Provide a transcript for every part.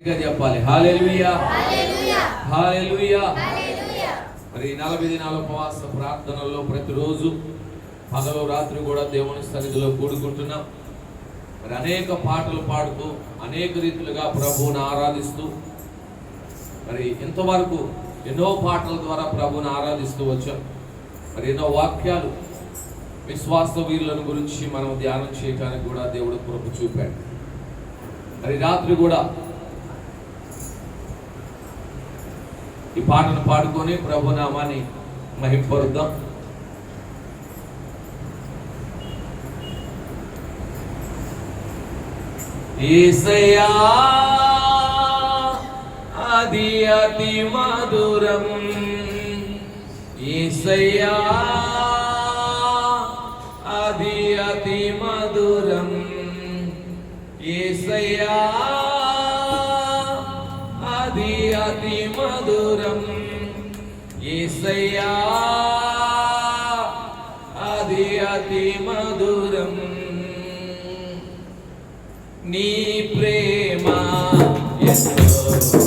చెప్పాలి. Hallelujah. Hallelujah. మరి నలభై దినాల ఉపవాస ప్రార్థనలో ప్రతిరోజు పగలు రాత్రి కూడా దేవుని సన్నిధిలో కూడుకుంటున్నాం. మరి అనేక పాటలు పాడుతూ అనేక రీతిలుగా ప్రభువుని ఆరాధిస్తూ మరి ఇంతవరకు ఎన్నో పాటల ద్వారా ప్రభువుని ఆరాధిస్తూ వచ్చాం. మరి ఎన్నో వాక్యాలు విశ్వాస వీరులను గురించి మనం ధ్యానం చేయడానికి కూడా దేవుడు కృప చూపాడు. మరి రాత్రి కూడా ఈ పాటను పాడుకొని ప్రభునామాన్ని మహింపరుద్దాం. ఏసయ్యా అది అతి మధురం. ఏసయ్యా అది అతి మధురం. ఏసయ్యా మధురం ఏసయ్యా అది అతి మధురం. నీ ప్రేమ ఎంతో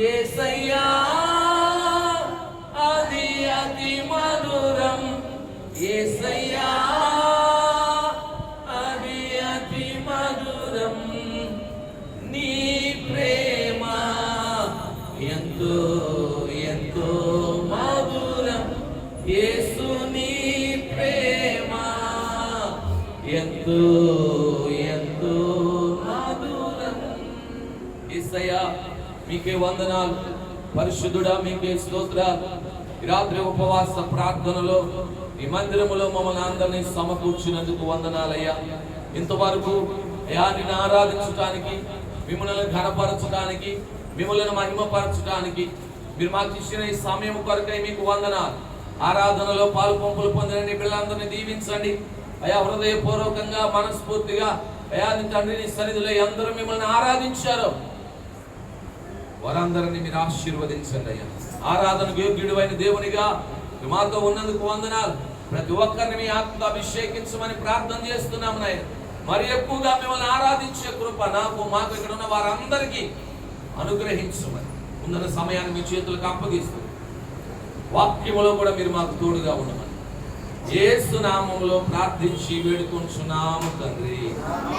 ఏసయ్యా అది అతి మధురం. ఏసయ్యా అది అతి మధురం. నీ ప్రేమ ఎంతో ఎంతో మధురం. యేసు నీ ప్రేమ ఎంతో ఎంతో మీకే వందనాలు. పరిశుద్ధుడా మీకే స్తోత్రాలు. రాత్రి ఉపవాస ప్రార్థనలో ఈ మందిరములో మమ్మల్ని అందరినీ సమకూర్చినందుకు వందనాలయ్యా. ఇంతవరకు అయ్యా నిన్ను ఆరాధించడానికి మిమ్మల్ని ఘనపరచడానికి మిమ్మల్ని మహిమపరచడానికి మీరు మాకు ఇచ్చిన ఈ సమయం కొరకై మీకు వందనాలు. ఆరాధనలో పాలు పంపులు పొందిన పిల్లలందరినీ దీవించండి. అయా హృదయపూర్వకంగా మనస్ఫూర్తిగా అయా నీ తండ్రిని సన్నిధిలో అందరూ మిమ్మల్ని ఆరాధించారు. వారందరినీ మీరు ఆశీర్వదించండి అయ్యా. ఆరాధనకు యోగ్యుడు దేవునిగా మాతో ఉన్నందుకు వందనాలు. ప్రతి ఒక్కరిని మీ ఆత్మ అభిషేకించమని ప్రార్థన చేస్తున్నాము నాయన. మరి ఎక్కువగా మిమ్మల్ని ఆరాధించే కృప నాకు మాకు ఇక్కడ ఉన్న వారందరికీ అనుగ్రహించమని ఉన్న సమయాన్ని మీ చేతులకు అప్పగిస్తూ వాక్యములో కూడా మీరు మాకు తోడుగా ఉండమని. ఏసు నామంలో ప్రార్థించి వేడుకొంచున్నాము తండ్రి.